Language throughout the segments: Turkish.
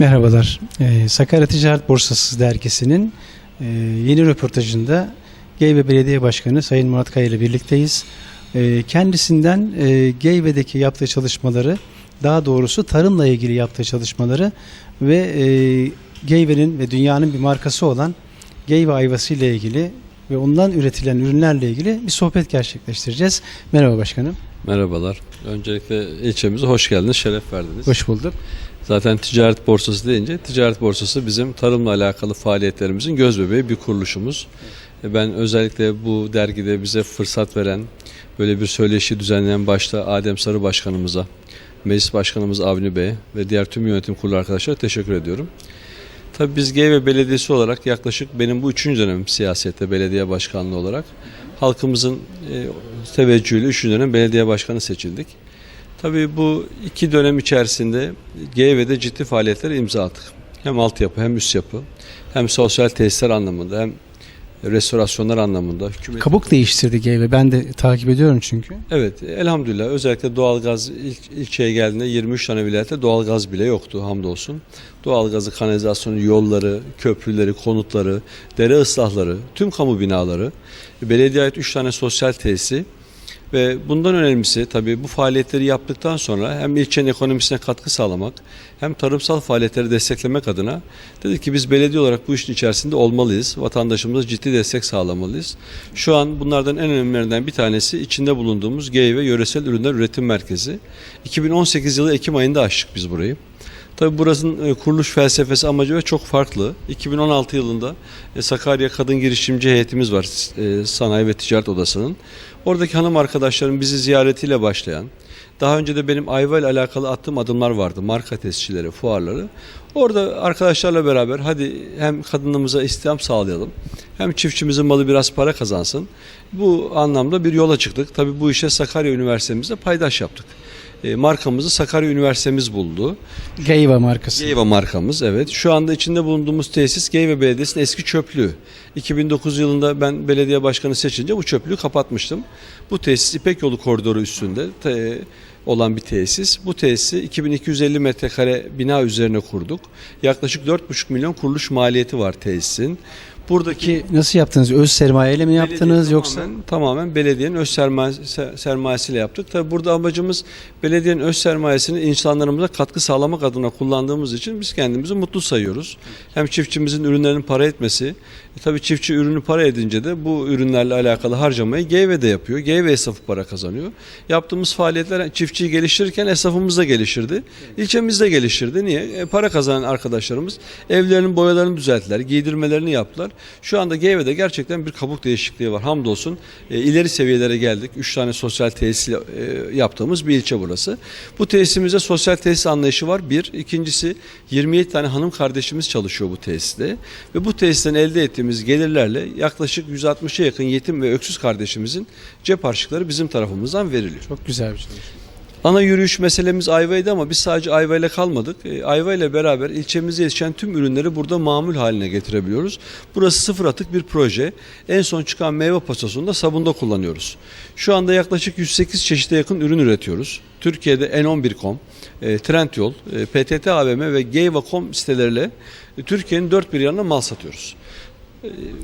Merhabalar. Ee, Sakarya Ticaret Borsası dergisinin e, yeni röportajında Geyve Belediye Başkanı Sayın Murat Kaya ile birlikteyiz. Ee, kendisinden e, Geyve'deki yaptığı çalışmaları, daha doğrusu tarımla ilgili yaptığı çalışmaları ve e, Geyve'nin ve dünyanın bir markası olan Geyve ayvası ile ilgili ve ondan üretilen ürünlerle ilgili bir sohbet gerçekleştireceğiz. Merhaba başkanım. Merhabalar. Öncelikle ilçemize hoş geldiniz, şeref verdiniz. Hoş bulduk. Zaten ticaret borsası deyince ticaret borsası bizim tarımla alakalı faaliyetlerimizin göz bebeği bir kuruluşumuz. E, Ben özellikle bu dergide bize fırsat veren, böyle bir söyleşi düzenleyen başta Adem Sarı Başkanımıza, Meclis Başkanımız Avni Bey ve diğer tüm yönetim kurulu arkadaşlara teşekkür ediyorum. Tabii biz Geyve Belediyesi olarak yaklaşık benim bu üçüncü dönemim siyasette belediye başkanlığı olarak halkımızın e, teveccühüyle üçüncü dönem belediye başkanı seçildik. Tabii bu iki dönem içerisinde GV'de ciddi faaliyetlere imza attık. Hem altyapı hem üst yapı hem sosyal tesisler anlamında hem restorasyonlar anlamında. Hükümet... Kabuk değiştirdi Geyve. Ben de takip ediyorum çünkü. Evet elhamdülillah özellikle doğalgaz ilk, ilçeye geldiğinde 23 tane vilayette doğalgaz bile yoktu hamdolsun. Doğalgazı, kanalizasyonu, yolları, köprüleri, konutları, dere ıslahları, tüm kamu binaları, belediye ait 3 tane sosyal tesisi ve bundan önemlisi tabii bu faaliyetleri yaptıktan sonra hem ilçenin ekonomisine katkı sağlamak hem tarımsal faaliyetleri desteklemek adına dedik ki biz belediye olarak bu işin içerisinde olmalıyız. Vatandaşımıza ciddi destek sağlamalıyız. Şu an bunlardan en önemlilerinden bir tanesi içinde bulunduğumuz GEY ve Yöresel Ürünler Üretim Merkezi. 2018 yılı Ekim ayında açtık biz burayı. Tabii burasının e, kuruluş felsefesi amacı ve çok farklı. 2016 yılında e, Sakarya Kadın Girişimci Heyetimiz var e, Sanayi ve Ticaret Odası'nın. Oradaki hanım arkadaşlarım bizi ziyaretiyle başlayan, daha önce de benim Ayva ile alakalı attığım adımlar vardı. Marka tescilleri, fuarları. Orada arkadaşlarla beraber hadi hem kadınımıza istihdam sağlayalım hem çiftçimizin malı biraz para kazansın. Bu anlamda bir yola çıktık. Tabii bu işe Sakarya Üniversitemizde paydaş yaptık. E, markamızı Sakarya Üniversitemiz buldu. Geyve markası. Geyve markamız evet. Şu anda içinde bulunduğumuz tesis Geyve Belediyesi'nin eski çöplüğü. 2009 yılında ben belediye başkanı seçince bu çöplüğü kapatmıştım. Bu tesis İpek Yolu koridoru üstünde te- olan bir tesis. Bu tesisi 2250 metrekare bina üzerine kurduk. Yaklaşık 4,5 milyon kuruluş maliyeti var tesisin. Buradaki Ki nasıl yaptınız? Öz sermayeyle mi yaptınız yoksa? tamamen, tamamen belediyenin öz sermayesi, sermayesiyle yaptık. Tabi burada amacımız belediyenin öz sermayesini insanlarımıza katkı sağlamak adına kullandığımız için biz kendimizi mutlu sayıyoruz. Hem çiftçimizin ürünlerinin para etmesi, e, tabii çiftçi ürünü para edince de bu ürünlerle alakalı harcamayı GV de yapıyor. GV esnafı para kazanıyor. Yaptığımız faaliyetler çiftçiyi geliştirirken esnafımız da geliştirdi. İlçemiz de geliştirdi. Niye? E, para kazanan arkadaşlarımız evlerinin boyalarını düzelttiler, giydirmelerini yaptılar. Şu anda GV'de gerçekten bir kabuk değişikliği var. Hamdolsun e, ileri seviyelere geldik. 3 tane sosyal tesis e, yaptığımız bir ilçe burası. Bu tesisimizde sosyal tesis anlayışı var. Bir. İkincisi 27 tane hanım kardeşimiz çalışıyor bu tesiste. Ve bu tesisten elde ettiğimiz gelirlerle yaklaşık 160'a yakın yetim ve öksüz kardeşimizin cep harçlıkları bizim tarafımızdan veriliyor. Çok güzel bir çalışma. Ana yürüyüş meselemiz Ayva'ydı ama biz sadece Ayva ile kalmadık. E, Ayva ile beraber ilçemizde yetişen tüm ürünleri burada mamul haline getirebiliyoruz. Burası sıfır atık bir proje. En son çıkan meyve pastasını da sabunda kullanıyoruz. Şu anda yaklaşık 108 çeşite yakın ürün üretiyoruz. Türkiye'de N11.com, e, Trendyol, e, PTT AVM ve Geyva.com siteleriyle Türkiye'nin dört bir yanına mal satıyoruz.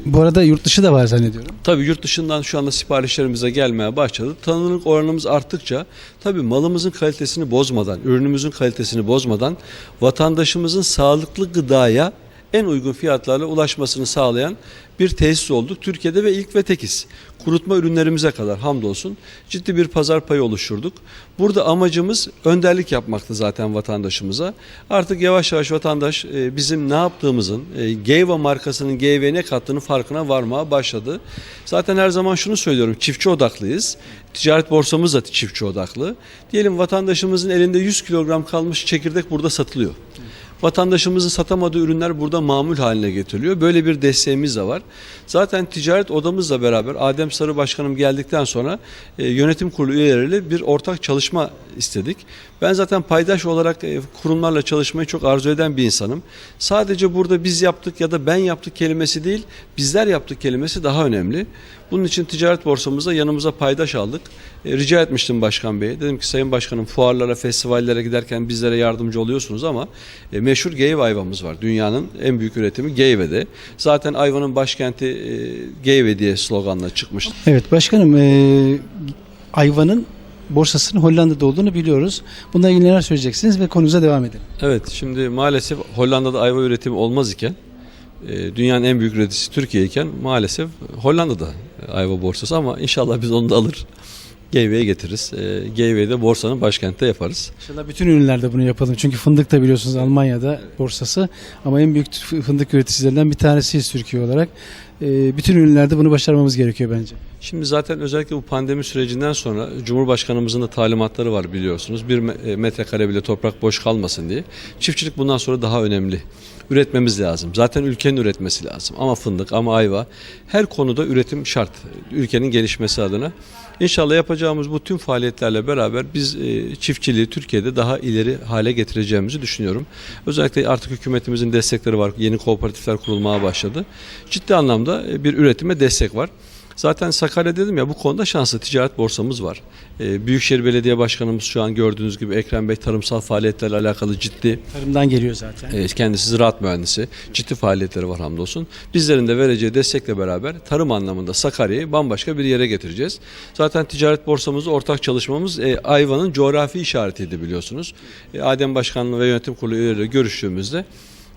Bu arada yurt dışı da var zannediyorum. Tabii yurt dışından şu anda siparişlerimize gelmeye başladı. Tanınırlık oranımız arttıkça tabii malımızın kalitesini bozmadan, ürünümüzün kalitesini bozmadan vatandaşımızın sağlıklı gıdaya en uygun fiyatlarla ulaşmasını sağlayan bir tesis olduk. Türkiye'de ve ilk ve tekiz. Kurutma ürünlerimize kadar hamdolsun ciddi bir pazar payı oluşturduk. Burada amacımız önderlik yapmaktı zaten vatandaşımıza. Artık yavaş yavaş vatandaş e, bizim ne yaptığımızın, e, Geyva markasının Geyve'ye ne kattığının farkına varmaya başladı. Zaten her zaman şunu söylüyorum, çiftçi odaklıyız. Ticaret borsamız da çiftçi odaklı. Diyelim vatandaşımızın elinde 100 kilogram kalmış çekirdek burada satılıyor. Vatandaşımızın satamadığı ürünler burada mamul haline getiriliyor. Böyle bir desteğimiz de var. Zaten ticaret odamızla beraber Adem Sarı Başkanım geldikten sonra e, yönetim kurulu üyeleriyle bir ortak çalışma istedik. Ben zaten paydaş olarak e, kurumlarla çalışmayı çok arzu eden bir insanım. Sadece burada biz yaptık ya da ben yaptık kelimesi değil, bizler yaptık kelimesi daha önemli. Bunun için ticaret borsamızda yanımıza paydaş aldık. E, rica etmiştim Başkan Bey'e. Dedim ki Sayın Başkanım fuarlara, festivallere giderken bizlere yardımcı oluyorsunuz ama e, meşhur Geyve ayvamız var. Dünyanın en büyük üretimi Geyve'de. Zaten ayvanın başkenti e, Geyve diye sloganla çıkmıştı. Evet başkanım e, ayvanın borsasının Hollanda'da olduğunu biliyoruz. Bununla ilgili neler söyleyeceksiniz ve konunuza devam edelim. Evet şimdi maalesef Hollanda'da ayva üretimi olmaz iken e, dünyanın en büyük üreticisi Türkiye iken maalesef Hollanda'da ayva borsası ama inşallah biz onu da alır Geyve'ye getiririz. E, Geyve'yi de borsanın başkentte yaparız. İnşallah bütün ürünlerde bunu yapalım. Çünkü fındık da biliyorsunuz Almanya'da borsası ama en büyük fındık üreticilerinden bir tanesiyiz Türkiye olarak. E, bütün ürünlerde bunu başarmamız gerekiyor bence. Şimdi zaten özellikle bu pandemi sürecinden sonra Cumhurbaşkanımızın da talimatları var biliyorsunuz. Bir e, metrekare bile toprak boş kalmasın diye. Çiftçilik bundan sonra daha önemli. Üretmemiz lazım. Zaten ülkenin üretmesi lazım. Ama fındık ama ayva her konuda üretim şart. Ülkenin gelişmesi adına. İnşallah yapacağımız bu tüm faaliyetlerle beraber biz e, çiftçiliği Türkiye'de daha ileri hale getireceğimizi düşünüyorum. Özellikle artık hükümetimizin destekleri var. Yeni kooperatifler kurulmaya başladı. Ciddi anlamda e, bir üretime destek var. Zaten Sakarya dedim ya bu konuda şanslı ticaret borsamız var. Ee, Büyükşehir Belediye Başkanımız şu an gördüğünüz gibi Ekrem Bey tarımsal faaliyetlerle alakalı ciddi Tarımdan geliyor zaten. e, kendisi ziraat mühendisi. Ciddi faaliyetleri var hamdolsun. Bizlerin de vereceği destekle beraber tarım anlamında Sakarya'yı bambaşka bir yere getireceğiz. Zaten ticaret borsamızda ortak çalışmamız e, Ayva'nın coğrafi işaretiydi biliyorsunuz. E, Adem Başkanlığı ve Yönetim Kurulu üyeleriyle görüştüğümüzde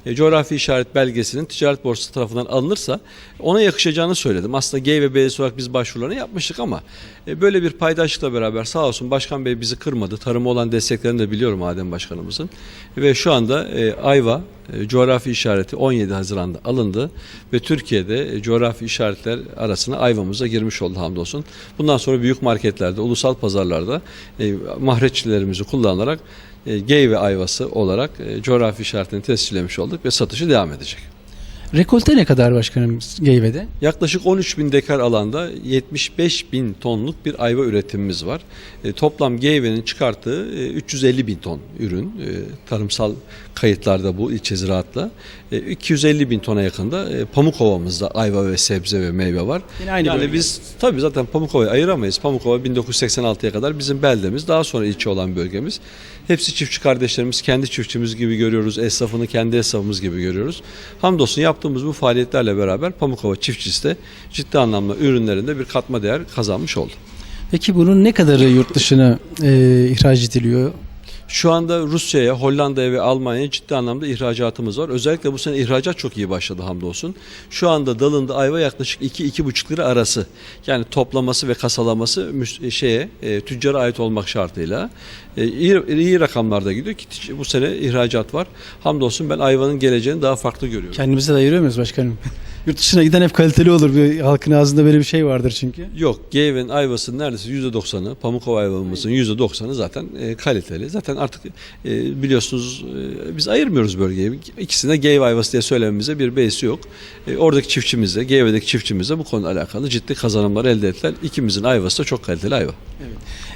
e, coğrafi işaret belgesinin ticaret borsası tarafından alınırsa ona yakışacağını söyledim. Aslında Gey ve Belediyesi olarak biz başvurularını yapmıştık ama e, böyle bir paydaşlıkla beraber sağ olsun Başkan Bey bizi kırmadı. Tarıma olan desteklerini de biliyorum Adem Başkanımızın. Ve şu anda e, Ayva coğrafi işareti 17 Haziran'da alındı ve Türkiye'de e, coğrafi işaretler arasına Ayva'mıza girmiş oldu hamdolsun. Bundan sonra büyük marketlerde, ulusal pazarlarda e, mahreççilerimizi kullanarak e, Gey ve ayvası olarak e, coğrafi işaretini tescillemiş olduk ve satışı devam edecek. Rekolte ne kadar başkanım Geyve'de? Yaklaşık 13 bin dekar alanda 75 bin tonluk bir ayva üretimimiz var. E, toplam Geyve'nin çıkarttığı e, 350 bin ton ürün. E, tarımsal kayıtlarda bu ilçe ziraatla. E, 250 bin tona yakında e, Pamukova'mızda ayva ve sebze ve meyve var. Yine aynı yani bölge. biz tabii zaten Pamukova'yı ayıramayız. Pamukova 1986'ya kadar bizim beldemiz. Daha sonra ilçe olan bölgemiz. Hepsi çiftçi kardeşlerimiz. Kendi çiftçimiz gibi görüyoruz. Esnafını kendi esnafımız gibi görüyoruz. Hamdolsun yaptığımız bu faaliyetlerle beraber Pamukova çiftçisi de ciddi anlamda ürünlerinde bir katma değer kazanmış oldu. Peki bunun ne kadarı yurt dışına e, ihraç ediliyor? Şu anda Rusya'ya, Hollanda'ya ve Almanya'ya ciddi anlamda ihracatımız var. Özellikle bu sene ihracat çok iyi başladı hamdolsun. Şu anda dalında ayva yaklaşık 2-2,5 lira arası. Yani toplaması ve kasalaması şeye e, tüccara ait olmak şartıyla e, iyi, iyi rakamlarda gidiyor ki bu sene ihracat var. Hamdolsun ben ayvanın geleceğini daha farklı görüyorum. Kendimize de ayırıyor muyuz başkanım? Yurt dışına giden hep kaliteli olur. Bir, halkın ağzında böyle bir şey vardır çünkü. Yok, Geyve'nin ayvasının neredeyse %90'ı, Pamukova ayvamızın %90'ı zaten e, kaliteli. Zaten artık e, biliyorsunuz e, biz ayırmıyoruz bölgeyi. İkisine Geyve ayvası diye söylememize bir beisi yok. E, oradaki çiftçimizle, Geyve'deki çiftçimizle bu konuyla alakalı ciddi kazanımlar elde ettiler. İkimizin ayvası da çok kaliteli ayva.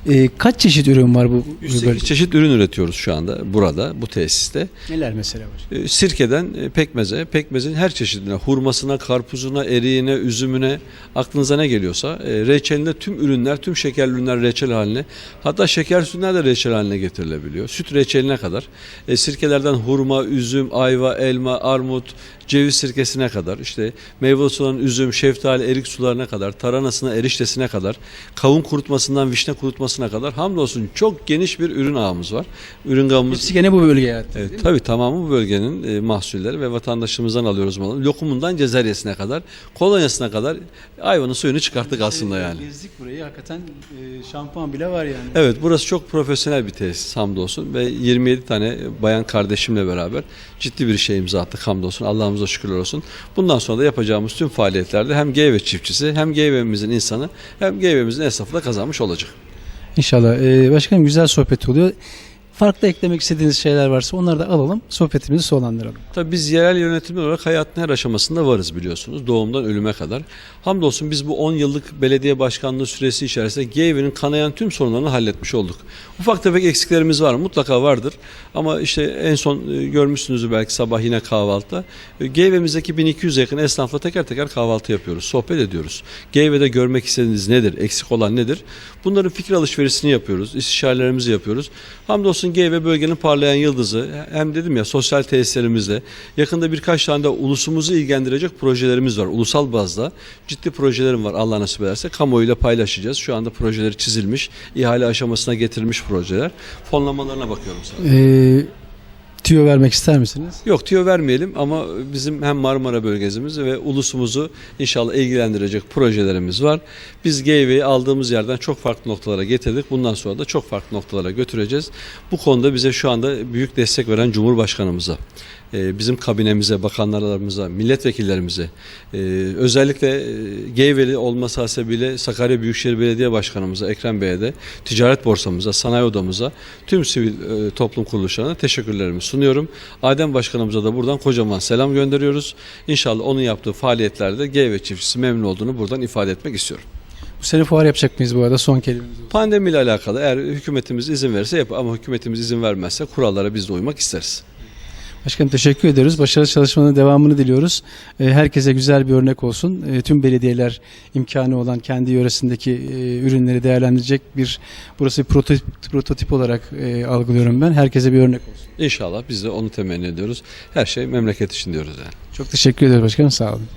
E, kaç çeşit ürün var bu, bu 108 bölgede? çeşit ürün üretiyoruz şu anda burada, bu tesiste. Neler mesela var? E, Sirkeden e, pekmeze, pekmezin her çeşidine, hurmasına, karpuzuna, eriğine, üzümüne, aklınıza ne geliyorsa, e, reçeline tüm ürünler, tüm şekerli ürünler reçel haline, hatta şeker sütler de reçel haline getirilebiliyor. Süt reçeline kadar, e, sirkelerden hurma, üzüm, ayva, elma, armut, ceviz sirkesine kadar, işte meyve sularının üzüm, şeftali, erik sularına kadar, taranasına, eriştesine kadar, kavun kurutmasından vişne kurutmasına kadar hamdolsun çok geniş bir ürün ağımız var. Ürün gamımız Hepsi gene bu bölgeye ait. Evet, tabii tamamı bu bölgenin e, mahsulleri ve vatandaşımızdan alıyoruz malı. Lokumundan cezeryesine kadar, kolonyasına kadar ayvanın suyunu çıkarttık aslında yani. Gezdik burayı hakikaten e, şampuan bile var yani. Evet burası çok profesyonel bir tesis hamdolsun ve 27 tane bayan kardeşimle beraber ciddi bir şey imza attık hamdolsun. Allah'ımıza şükürler olsun. Bundan sonra da yapacağımız tüm faaliyetlerde hem Geyve çiftçisi hem Geyve'mizin insanı hem Geyve'mizin esnafı da kazanmış olacak. İnşallah. E, başkanım güzel sohbet oluyor. Farklı eklemek istediğiniz şeyler varsa onları da alalım. Sohbetimizi sonlandıralım. Tabii biz yerel yönetimler olarak hayatın her aşamasında varız biliyorsunuz. Doğumdan ölüme kadar. Hamdolsun biz bu 10 yıllık belediye başkanlığı süresi içerisinde GEV'nin kanayan tüm sorunlarını halletmiş olduk. Ufak tefek eksiklerimiz var? Mutlaka vardır. Ama işte en son e, görmüşsünüzdür belki sabah yine kahvaltıda. E, GEV'mizdeki 1200 yakın esnafla teker teker kahvaltı yapıyoruz. Sohbet ediyoruz. GEV'de görmek istediğiniz nedir? Eksik olan nedir? Bunların fikir alışverişini yapıyoruz. istişarelerimizi yapıyoruz. Hamdolsun GEV bölgenin parlayan yıldızı. Hem dedim ya sosyal tesislerimizle yakında birkaç tane de ulusumuzu ilgilendirecek projelerimiz var. Ulusal bazda ciddi projelerim var Allah nasip ederse. Kamuoyuyla paylaşacağız. Şu anda projeleri çizilmiş, ihale aşamasına getirilmiş projeler. Fonlamalarına bakıyorum sana. Ee, tüyo vermek ister misiniz? Yok tüyo vermeyelim ama bizim hem Marmara bölgemiz ve ulusumuzu inşallah ilgilendirecek projelerimiz var. Biz GV'yi aldığımız yerden çok farklı noktalara getirdik. Bundan sonra da çok farklı noktalara götüreceğiz. Bu konuda bize şu anda büyük destek veren Cumhurbaşkanımıza, e, bizim kabinemize, bakanlarımıza, milletvekillerimize, e, özellikle e, GV'li olması hasebiyle Sakarya Büyükşehir Belediye Başkanımıza, Ekrem Bey'e de, ticaret borsamıza, sanayi odamıza, tüm sivil toplum kuruluşlarına teşekkürlerimi sunuyorum. Adem Başkanımıza da buradan kocaman selam gönderiyoruz. İnşallah onun yaptığı faaliyetlerde GV çiftçisi memnun olduğunu buradan ifade etmek istiyorum. Bu sene fuar yapacak mıyız bu arada? Son kelimemiz. olsun. Pandemiyle alakalı eğer hükümetimiz izin verirse yap ama hükümetimiz izin vermezse kurallara biz de uymak isteriz. Başkanım teşekkür ediyoruz. Başarılı çalışmanın devamını diliyoruz. Ee, Herkese güzel bir örnek olsun. Ee, Tüm belediyeler imkanı olan kendi yöresindeki e, ürünleri değerlendirecek bir burası bir prototip, prototip olarak e, algılıyorum ben. Herkese bir örnek olsun. İnşallah biz de onu temenni ediyoruz. Her şey memleket için diyoruz yani. Çok teşekkür ederiz başkanım. Sağ olun.